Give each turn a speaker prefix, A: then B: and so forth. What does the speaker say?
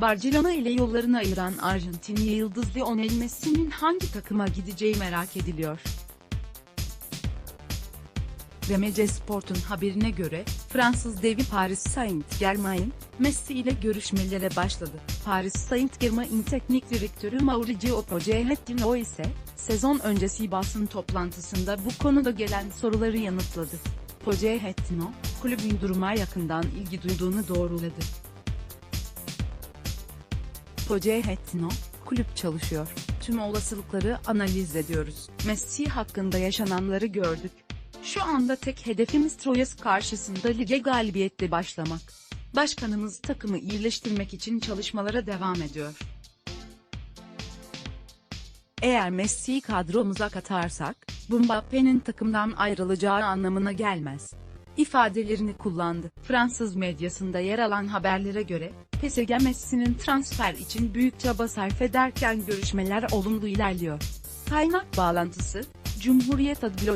A: Barcelona ile yollarını ayıran Arjantinli yıldız Lionel Messi'nin hangi takıma gideceği merak ediliyor. Remece Sport'un haberine göre, Fransız devi Paris Saint-Germain, Messi ile görüşmelere başladı. Paris Saint-Germain teknik direktörü Mauricio Pochettino ise, sezon öncesi basın toplantısında bu konuda gelen soruları yanıtladı. Pochettino, kulübün duruma yakından ilgi duyduğunu doğruladı. Pochettino, kulüp çalışıyor. Tüm olasılıkları analiz ediyoruz. Messi hakkında yaşananları gördük. Şu anda tek hedefimiz Troyes karşısında lige galibiyetle başlamak. Başkanımız takımı iyileştirmek için çalışmalara devam ediyor. Eğer Messi'yi kadromuza katarsak, Mbappe'nin takımdan ayrılacağı anlamına gelmez. ifadelerini kullandı. Fransız medyasında yer alan haberlere göre, PSG Messi'nin transfer için büyük çaba sarf ederken görüşmeler olumlu ilerliyor. Kaynak bağlantısı, Cumhuriyet Adlı